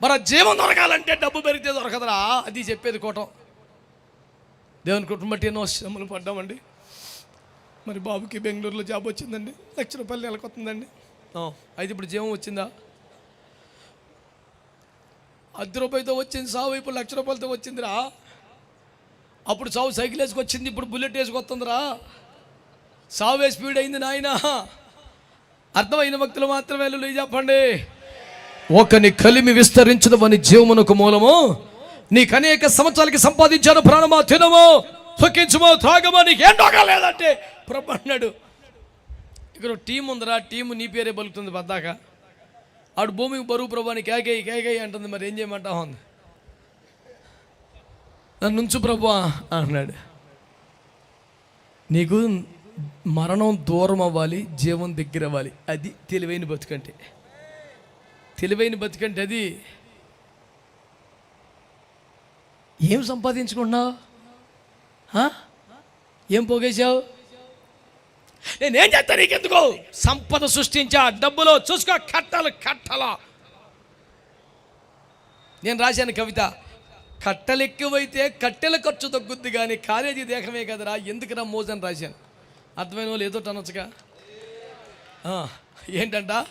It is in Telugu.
మరి ఆ జీవం దొరకాలంటే డబ్బు పెరిగితే దొరకదురా అది చెప్పేది కోటం. దేవుని కుటుంబం బట్టి ఎన్నో శ్రమలు పడ్డామండి. మరి బాబుకి బెంగళూరులో జాబ్ వచ్చిందండి లక్ష రూపాయలు నెలకు వస్తుందండి ఆ, అయితే ఇప్పుడు జీవం వచ్చిందా? అర్ధ రూపాయలతో వచ్చింది సావు ఇప్పుడు లక్ష రూపాయలతో వచ్చిందిరా. అప్పుడు సావు సైకిల్ వేసుకొచ్చింది ఇప్పుడు బుల్లెట్ వేసుకొస్తుందిరా సావే స్పీడ్ అయింది నాయన. అర్థమైన భక్తులు మాత్రమే చెప్పండి. ఒకని కలిమి విస్తరించదమని జీవమునకు మూలము. నీకు అనేక సంవత్సరాలకి సంపాదించాను ప్రాణమా తినమో తొక్కించుమో త్రాగమో నీకు ఏం లేదంటే ప్రభు అన్నాడు. ఇక్కడ టీం ఉందిరా టీము నీ పేరే బలుకుతుంది పద్దాక. ఆడు భూమికి బరువు ప్రభాని కేకేయి కేకేయి అంటుంది మరి ఏం చేయమంటావు అంది నన్ను నుంచు ప్రభా అన్నాడు. నీకు మరణం దూరం అవ్వాలి జీవం దగ్గర అవ్వాలి అది తెలివైన బతుకంటే. తెలివైన బతికంటే అది ఏం సంపాదించుకుంటున్నావు? ఏం పోగేశావు? నేనేం చేస్తా నీకెందుకు? సంపద సృష్టించా డబ్బులో చూసుకో కట్టలు కట్టల. నేను రాశాను కవిత కట్టెలు ఎక్కువైతే కట్టెల ఖర్చు తగ్గుద్ది కానీ కాలేజీ దేహమే కదరా ఎందుకురా మోజని రాశాను. అర్థమైన వాళ్ళు ఏదో అనొచ్చుగా. ఆ, ఏంటంట?